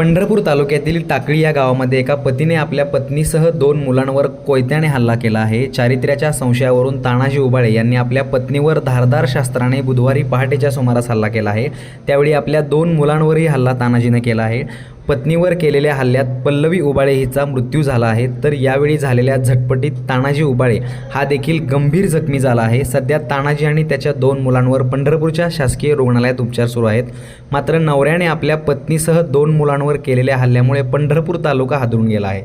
पंढरपूर तालुक्यातील टाकळी या गावामध्ये एका पतीने आपल्या पत्नीसह दोन मुलांवर कोयत्याने हल्ला केला आहे. चारित्र्याच्या संशयावरून तानाजी उबाळे यांनी आपल्या पत्नीवर धारदार शास्त्राने बुधवारी पहाटेच्या सुमारास हल्ला केला आहे. त्यावेळी आपल्या दोन मुलांवरही हल्ला तानाजीने केला आहे. पत्नीवर केलेल्या हल्ल्यात पल्लवी उबाळे हिचा मृत्यू झाला आहे. तर यावेळी झालेल्या झटपटीत तानाजी उबाळे हा देखील गंभीर जखमी झाला आहे. सध्या तानाजी आणि त्याच्या दोन मुलांवर पंढरपूरच्या शासकीय रुग्णालयात उपचार सुरू आहेत. मात्र नवऱ्याने आपल्या पत्नीसह दोन मुलांवर केलेल्या हल्ल्यामुळे पंढरपूर तालुका हादरून गेला आहे.